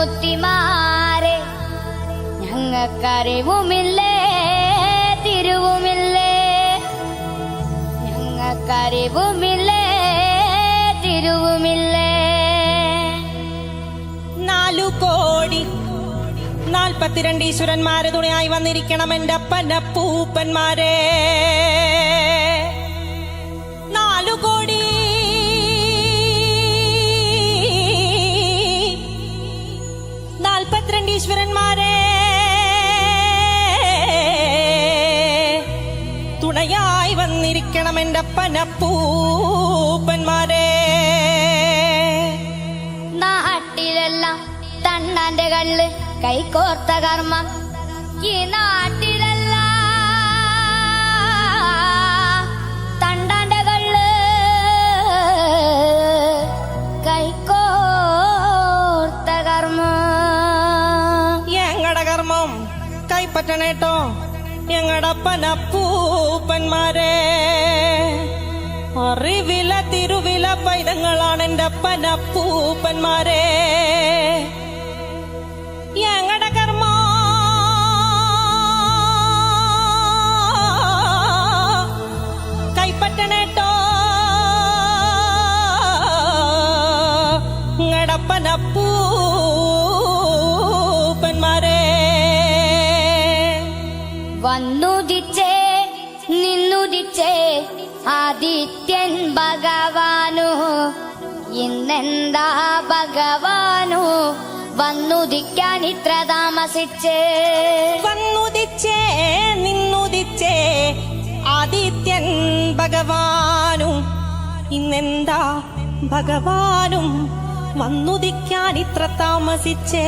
മുത്തിമാരെ ഞങ്ങൾക്കറിവുമില്ലേ തിരുവുമില്ലേ? ഞങ്ങൾക്കറിവുമില്ലേ തിരുവുമില്ലേ? നാലു കോടി നാൽപ്പത്തിരണ്ട് ഈശ്വരന്മാരെ തുണയായി വന്നിരിക്കണം എന്റെ അപ്പനപ്പൂപ്പന്മാരെ. നാലു തുണയായി വന്നിരിക്കണം എന്റെ അപ്പനപ്പൂപ്പന്മാരെ നാട്ടിലെല്ലാം തണ്ണാന്റെ കള്ള് കൈകോർത്ത കർമ്മം. ഈ നാട്ടിലല്ല തണ്ടാന്റെ കള്ള് കൈകോർത്ത കർമ്മം. ഞങ്ങളുടെ കർമ്മം? കൈപ്പറ്റണേട്ടോ. ഞങ്ങടെ അപ്പനപ്പൂപ്പന്മാരെ അറിവില തിരുവില പൈതങ്ങളാണ് എന്റെ അപ്പനപ്പൂപ്പന്മാരെ ആദിത്യൻ ഭഗവാനു ഇന്നെന്താ ഭഗവാനു? വന്നുദിക്കാൻ ഇത്ര താമസിച്ചേ? വന്നുദിച്ചേ നിന്നുദിച്ചേ ആദിത്യൻ ഭഗവാനു. ഇന്നെന്താ ഭഗവാനും വന്നുദിക്കാൻ ഇത്ര താമസിച്ചേ?